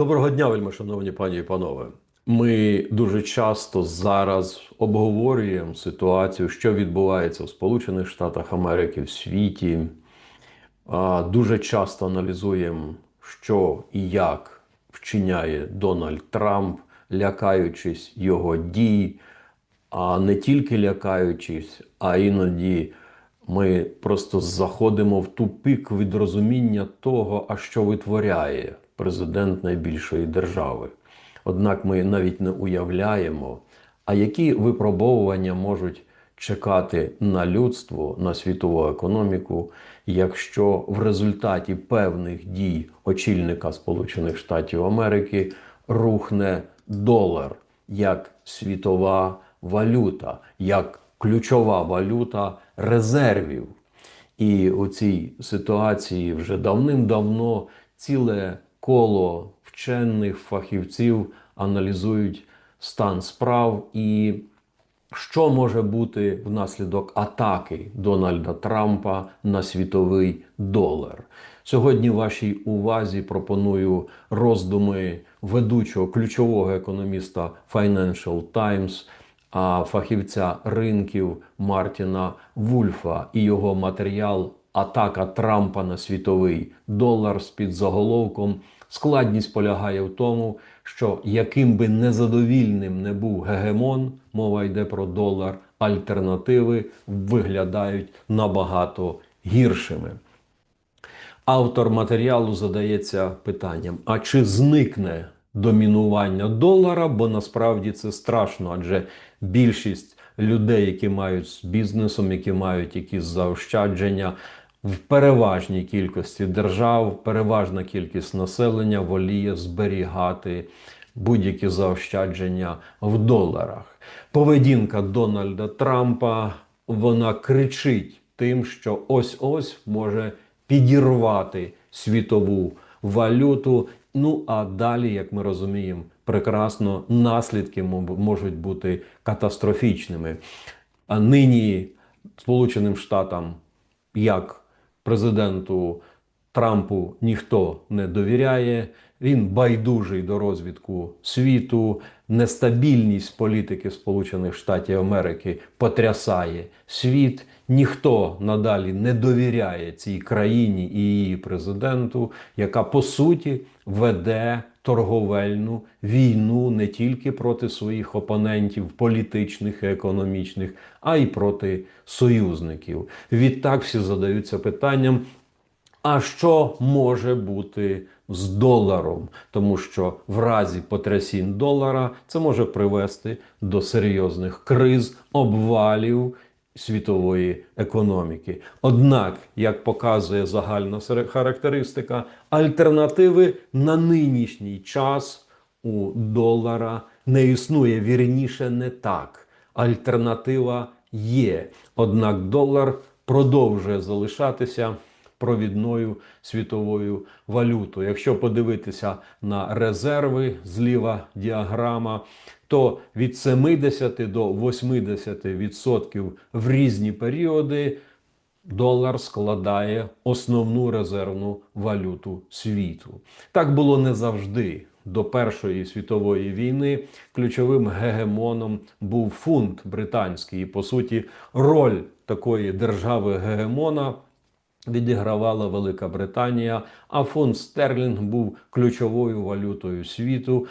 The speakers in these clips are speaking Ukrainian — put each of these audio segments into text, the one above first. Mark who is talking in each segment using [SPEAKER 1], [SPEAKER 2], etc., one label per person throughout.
[SPEAKER 1] Доброго дня, вельми шановні пані і панове. Ми дуже часто зараз обговорюємо ситуацію, що відбувається в Сполучених Штатах Америки, в світі. Дуже часто аналізуємо, що і як вчиняє Дональд Трамп, лякаючись його дій, а не тільки лякаючись, а іноді ми просто заходимо в тупик від розуміння того, а що витворяє президент найбільшої держави. Однак ми навіть не уявляємо, а які випробовування можуть чекати на людство, на світову економіку, якщо в результаті певних дій очільника Сполучених Штатів Америки рухне долар як світова валюта, як ключова валюта резервів. І у цій ситуації вже давним-давно ціле коло вчених фахівців аналізують стан справ і що може бути внаслідок атаки Дональда Трампа на світовий долар. Сьогодні вашій увазі пропоную роздуми ведучого ключового економіста Financial Times, фахівця ринків Мартіна Вульфа і його матеріал Атака Трампа на світовий долар з під заголовком. Складність полягає в тому, що яким би незадовільним не був гегемон, мова йде про долар, альтернативи виглядають набагато гіршими. Автор матеріалу задається питанням: а чи зникне домінування долара? Бо насправді це страшно, адже більшість людей, які мають з бізнесом, які мають якісь заощадження, в переважній кількості держав, переважна кількість населення воліє зберігати будь-які заощадження в доларах. Поведінка Дональда Трампа вона кричить тим, що ось ось може підірвати світову валюту. Ну а далі, як ми розуміємо, прекрасно наслідки можуть бути катастрофічними. А нині Сполученим Штатам як президенту Трампу ніхто не довіряє. Він байдужий до розвитку світу. Нестабільність політики Сполучених Штатів Америки потрясає світ. Ніхто надалі не довіряє цій країні і її президенту, яка по суті веде торговельну війну не тільки проти своїх опонентів, політичних і економічних, а й проти союзників. Відтак всі задаються питанням. А що може бути з доларом? Тому що в разі потрясінь долара це може привести до серйозних криз, обвалів світової економіки. Однак, як показує загальна характеристика, альтернативи на нинішній час у долара не існує. Вірніше, не так. Альтернатива є. Однак долар продовжує залишатися провідною світовою валютою. Якщо подивитися на резерви, зліва діаграма, то від 70 до 80% в різні періоди долар складає основну резервну валюту світу. Так було не завжди. До Першої світової війни ключовим гегемоном був фунт британський. І по суті, роль такої держави гегемона відігравала Велика Британія, а фунт стерлінг був ключовою валютою світу,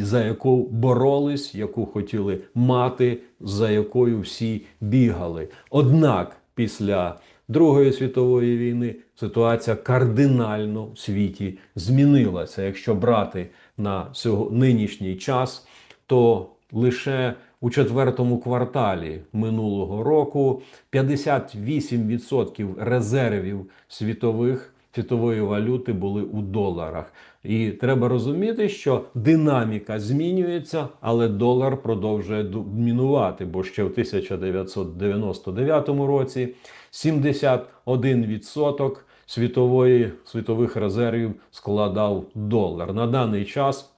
[SPEAKER 1] за яку боролись, яку хотіли мати, за якою всі бігали. Однак після Другої світової війни ситуація кардинально в світі змінилася. Якщо брати на сього- нинішній час, то лише у четвертому кварталі минулого року 58% резервів світових світової валюти були у доларах. І треба розуміти, що динаміка змінюється, але долар продовжує домінувати, бо ще в 1999 році 71% світової, світових резервів складав долар. На даний час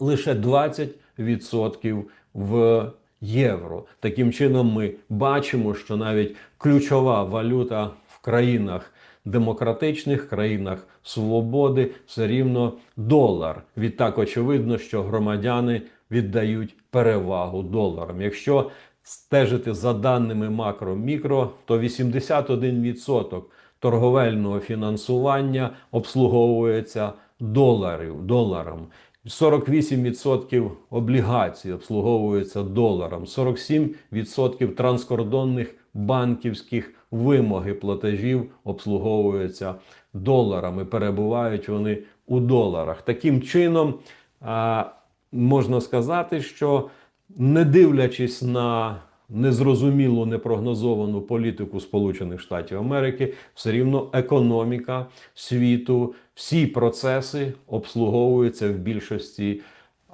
[SPEAKER 1] лише 20% в євро. Таким чином, ми бачимо, що навіть ключова валюта в країнах демократичних країнах свободи все рівно долар. Відтак очевидно, що громадяни віддають перевагу доларам. Якщо стежити за даними макро-мікро, то 81% торговельного фінансування обслуговується доларів, доларом. 48% облігацій обслуговуються доларом, 47% транскордонних банківських вимоги платежів обслуговуються доларами. Перебувають вони у доларах. Таким чином, можна сказати, що не дивлячись на незрозумілу непрогнозовану політику Сполучених Штатів Америки, все рівно економіка світу, всі процеси обслуговуються в більшості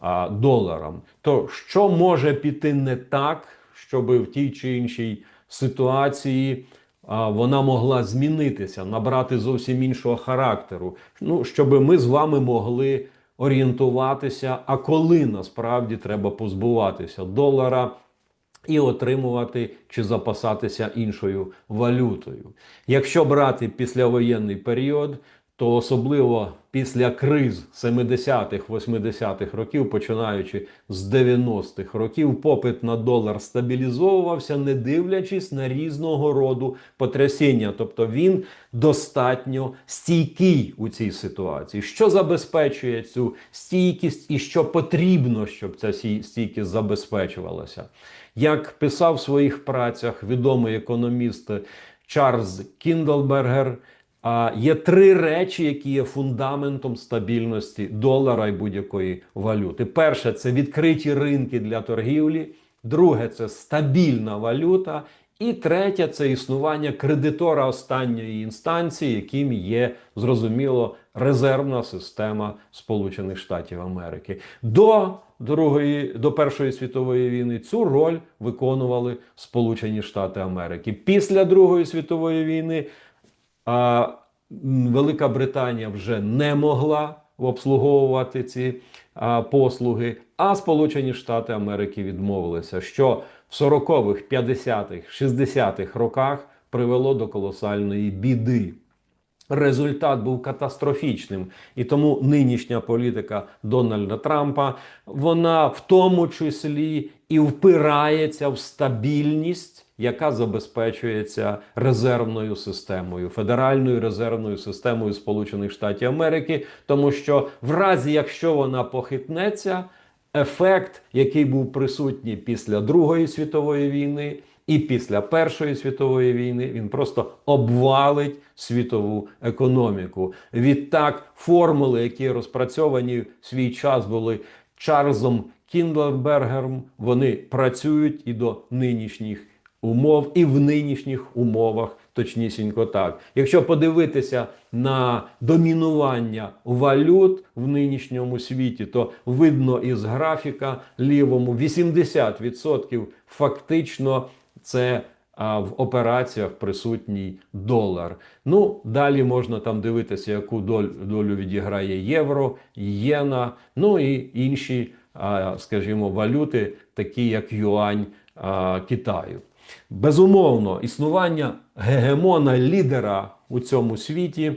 [SPEAKER 1] а, доларом. То що може піти не так, щоб в тій чи іншій ситуації вона могла змінитися, набрати зовсім іншого характеру? Ну, щоб ми з вами могли орієнтуватися, а коли насправді треба позбуватися долара і отримувати чи запасатися іншою валютою. Якщо брати післявоєнний період, то особливо після криз 70-х, 80-х років, починаючи з 90-х років, попит на долар стабілізовувався, не дивлячись на різного роду потрясіння. Тобто він достатньо стійкий у цій ситуації. Що забезпечує цю стійкість і що потрібно, щоб ця стійкість забезпечувалася? Як писав в своїх працях відомий економіст Чарльз Кіндлбергер, є три речі, які є фундаментом стабільності долара і будь-якої валюти. Перше це відкриті ринки для торгівлі. Друге це стабільна валюта. І третє це існування кредитора останньої інстанції, яким є зрозуміло резервна система Сполучених Штатів Америки. До другої до Першої світової війни цю роль виконували Сполучені Штати Америки. Після Другої світової війни а, Велика Британія вже не могла обслуговувати ці а, послуги, а Сполучені Штати Америки відмовилися, що в 40-х, 50-х, 60-х роках привело до колосальної біди. Результат був катастрофічним, і тому нинішня політика Дональда Трампа вона в тому числі і впирається в стабільність, яка забезпечується резервною системою, федеральною резервною системою Сполучених Штатів Америки, тому що в разі, якщо вона похитнеться, ефект, який був присутній після Другої світової війни. І після Першої світової війни він просто обвалить світову економіку. Відтак, формули, які розпрацьовані в свій час були Чарльзом Кіндлбергером, вони працюють і до нинішніх умов, і в нинішніх умовах точнісінько так. Якщо подивитися на домінування валют в нинішньому світі, то видно із графіка лівому 80% фактично це в операціях присутній долар. Ну, далі можна там дивитися, яку долю, відіграє євро, єна, ну і інші, скажімо, валюти, такі як юань Китаю. Безумовно, існування гегемона лідера у цьому світі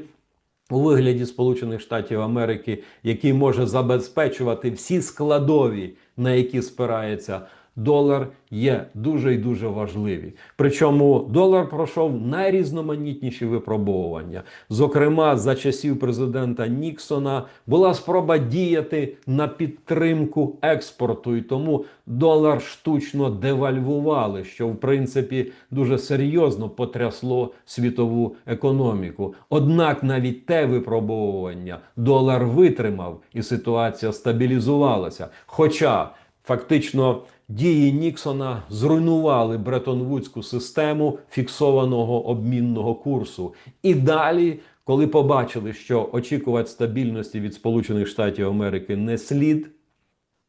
[SPEAKER 1] у вигляді Сполучених Штатів Америки, який може забезпечувати всі складові, на які спирається долар, є дуже і дуже важливі. Причому долар пройшов найрізноманітніші випробовування. Зокрема, за часів президента Ніксона була спроба діяти на підтримку експорту, і тому долар штучно девальвували, що в принципі дуже серйозно потрясло світову економіку. Однак навіть те випробовування долар витримав, і ситуація стабілізувалася. Хоча фактично дії Ніксона зруйнували Бреттон-Вудську систему фіксованого обмінного курсу. І далі, коли побачили, що очікувати стабільності від Сполучених Штатів Америки не слід.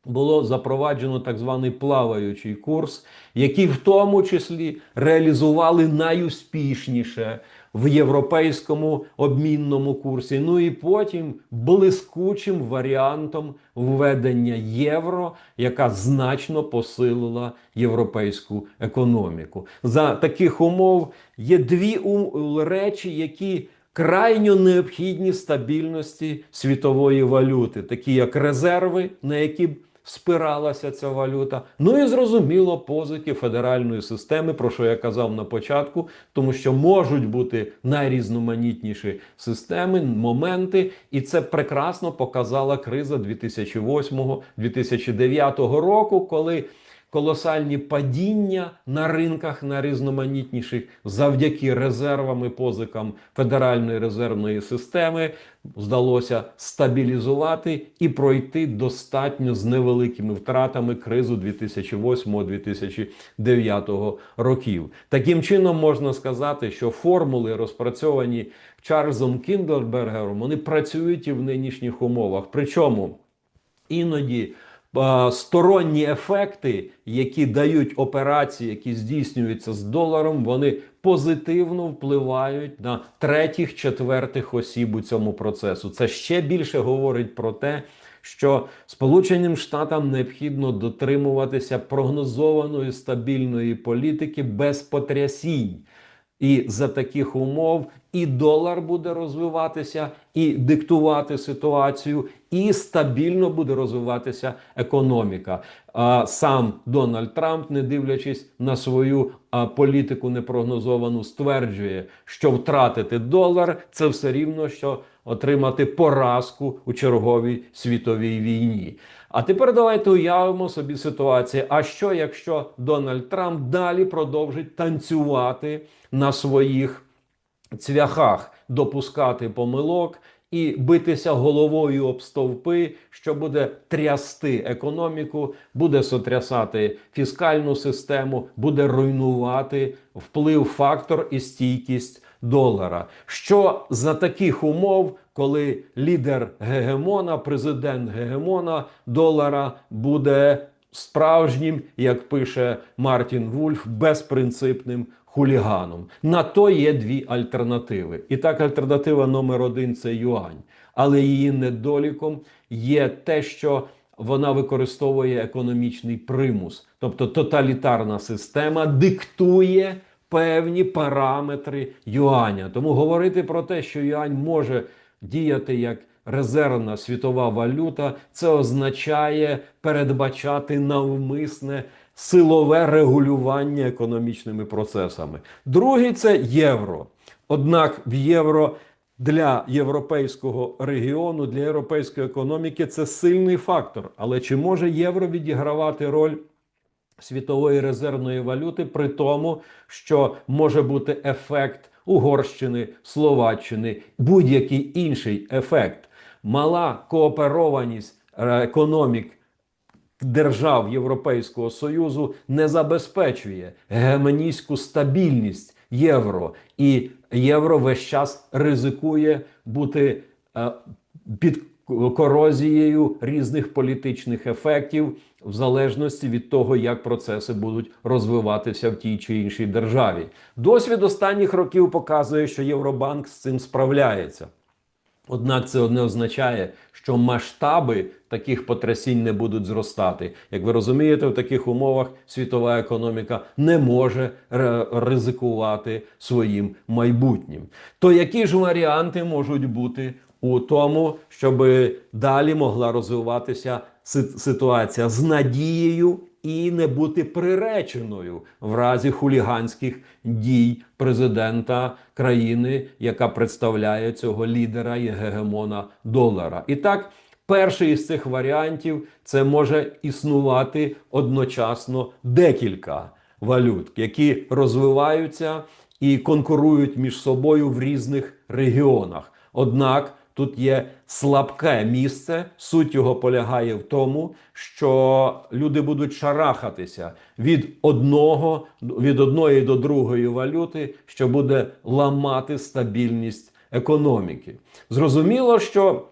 [SPEAKER 1] Було запроваджено так званий плаваючий курс, який в тому числі реалізували найуспішніше в європейському обмінному курсі. Ну і потім блискучим варіантом введення євро, яка значно посилила європейську економіку. За таких умов є дві речі, які крайньо необхідні стабільності світової валюти, такі як резерви, на які спиралася ця валюта. Ну і зрозуміло, позики федеральної системи, про що я казав на початку, тому що можуть бути найрізноманітніші системи, моменти, і це прекрасно показала криза 2008-2009 року, коли колосальні падіння на ринках на різноманітніших завдяки резервам і позикам Федеральної резервної системи вдалося стабілізувати і пройти достатньо з невеликими втратами кризу 2008-2009 років. Таким чином можна сказати, що формули розпрацьовані Чарльзом Кіндербергером, вони працюють і в нинішніх умовах. Причому іноді сторонні ефекти, які дають операції, які здійснюються з доларом, вони позитивно впливають на третіх, четвертих осіб у цьому процесу. Це ще більше говорить про те, що Сполученим Штатам необхідно дотримуватися прогнозованої стабільної політики без потрясінь. І за таких умов і долар буде розвиватися, і диктувати ситуацію, і стабільно буде розвиватися економіка. А сам Дональд Трамп, не дивлячись на свою політику непрогнозовану, стверджує, що втратити долар це все рівно, що отримати поразку у черговій світовій війні. А тепер давайте уявимо собі ситуацію. А що якщо Дональд Трамп далі продовжить танцювати на своїх цвяхах, допускати помилок і битися головою об стовпи, що буде трясти економіку, буде сотрясати фіскальну систему, буде руйнувати вплив, фактор і стійкість долара. Що за таких умов, коли лідер гегемона, президент гегемона долара буде справжнім, як пише Мартін Вульф, безпринципним хуліганом. На то є дві альтернативи. І так, альтернатива номер один це юань. Але її недоліком є те, що вона використовує економічний примус, тобто тоталітарна система диктує певні параметри юаня. Тому говорити про те, що юань може діяти як резервна світова валюта, це означає передбачати навмисне силове регулювання економічними процесами. Другий це євро. Однак в євро для європейського регіону, для європейської економіки це сильний фактор. Але чи може євро відігравати роль? Світової резервної валюти, при тому, що може бути ефект Угорщини, Словаччини, будь-який інший ефект, мала кооперованість е, економік держав Європейського Союзу не забезпечує гегемонійську стабільність євро, і євро весь час ризикує бути е, під корозією різних політичних ефектів, в залежності від того, як процеси будуть розвиватися в тій чи іншій державі. Досвід останніх років показує, що Євробанк з цим справляється. Однак це не означає, що масштаби таких потрясінь не будуть зростати. Як ви розумієте, в таких умовах світова економіка не може ризикувати своїм майбутнім. То які ж варіанти можуть бути у тому, щоб далі могла розвиватися ситуація з надією і не бути приреченою в разі хуліганських дій президента країни, яка представляє цього лідера і гегемона долара. І так. Перший із цих варіантів це може існувати одночасно декілька валют, які розвиваються і конкурують між собою в різних регіонах. Однак тут є слабке місце. Суть його полягає в тому, що люди будуть шарахатися від одного від одної до другої валюти, що буде ламати стабільність економіки. Зрозуміло, що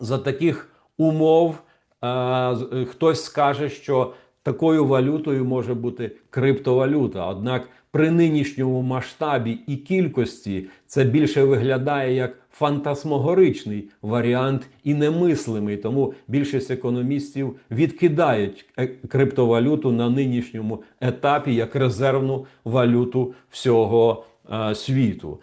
[SPEAKER 1] за таких умов е, хтось скаже, що такою валютою може бути криптовалюта. Однак при нинішньому масштабі і кількості це більше виглядає як фантасмогоричний варіант і немислимий. Тому більшість економістів відкидають е, криптовалюту на нинішньому етапі як резервну валюту всього е, світу.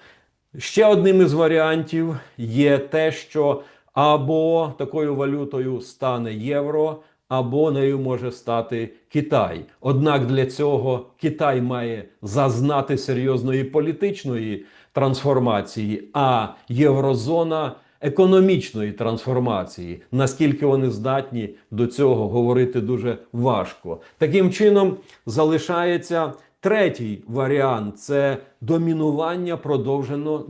[SPEAKER 1] Ще одним із варіантів є те, що або такою валютою стане євро, або нею може стати Китай. Однак для цього Китай має зазнати серйозної політичної трансформації, а єврозона економічної трансформації. Наскільки вони здатні до цього говорити дуже важко. Таким чином залишається. Третій варіант це домінування, продовжено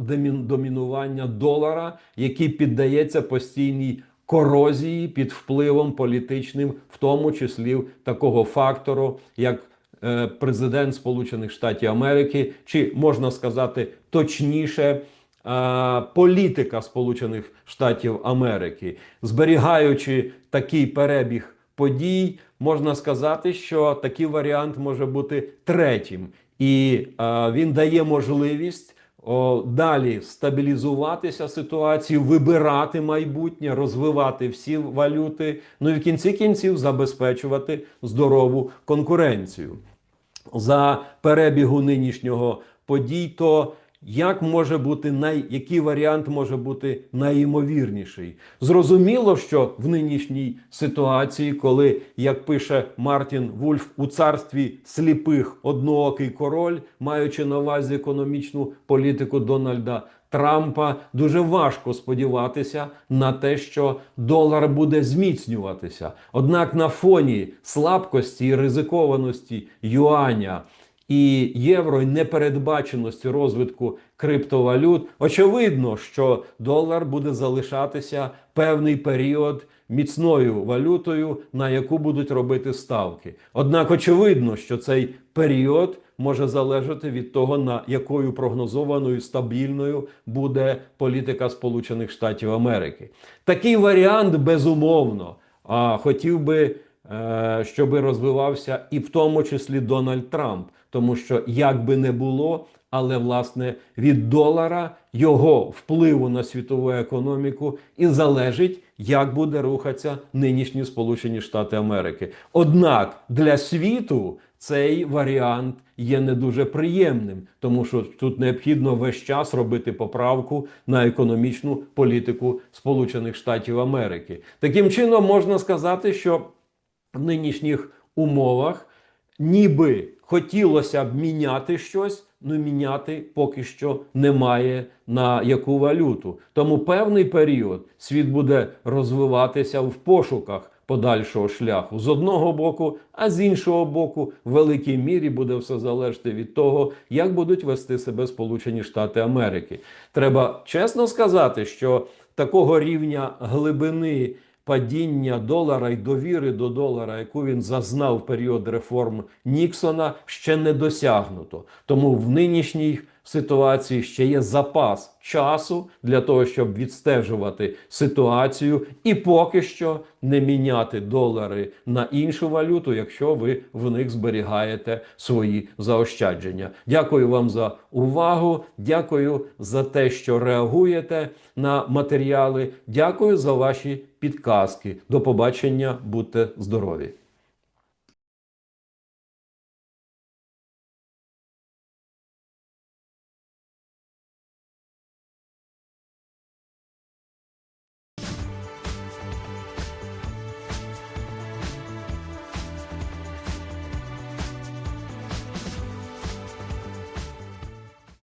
[SPEAKER 1] домінування долара, який піддається постійній корозії під впливом політичним, в тому числі такого фактору, як е, президент Сполучених Штатів Америки, чи можна сказати точніше. е, Політика Сполучених Штатів Америки, зберігаючи такий перебіг подій, можна сказати, що такий варіант може бути третім, і е, він дає можливість далі стабілізуватися ситуацію, вибирати майбутнє, розвивати всі валюти. Ну і в кінці кінців забезпечувати здорову конкуренцію. За перебігу нинішнього подій, то як може бути най... який варіант може бути найімовірніший? Зрозуміло, що в нинішній ситуації, коли, як пише Мартін Вульф, у царстві сліпих одноокий король, маючи на увазі економічну політику Дональда Трампа, дуже важко сподіватися на те, що долар буде зміцнюватися. Однак на фоні слабкості і ризикованості юаня і євро, і непередбаченості розвитку криптовалют, очевидно, що долар буде залишатися певний період міцною валютою, на яку будуть робити ставки. Однак, очевидно, що цей період може залежати від того, на якою прогнозованою стабільною буде політика Сполучених Штатів Америки. Такий варіант безумовно. А хотів би е, щоб розвивався і в тому числі Дональд Трамп, тому що як би не було, але власне від долара його впливу на світову економіку і залежить, як буде рухатися нинішні Сполучені Штати Америки. Однак для світу цей варіант є не дуже приємним, тому що тут необхідно весь час робити поправку на економічну політику Сполучених Штатів Америки. Таким чином можна сказати, що в нинішніх умовах ніби хотілося б міняти щось, але міняти поки що немає на яку валюту. Тому певний період світ буде розвиватися в пошуках подальшого шляху з одного боку, а з іншого боку, в великій мірі буде все залежати від того, як будуть вести себе Сполучені Штати Америки. Треба чесно сказати, що такого рівня глибини падіння долара й довіри до долара, яку він зазнав в період реформ Ніксона, ще не досягнуто. Тому в нинішній ситуації ще є запас часу для того, щоб відстежувати ситуацію, і поки що не міняти долари на іншу валюту, якщо ви в них зберігаєте свої заощадження. Дякую вам за увагу. Дякую за те, що реагуєте на матеріали. Дякую за ваші підказки. До побачення, будьте здорові!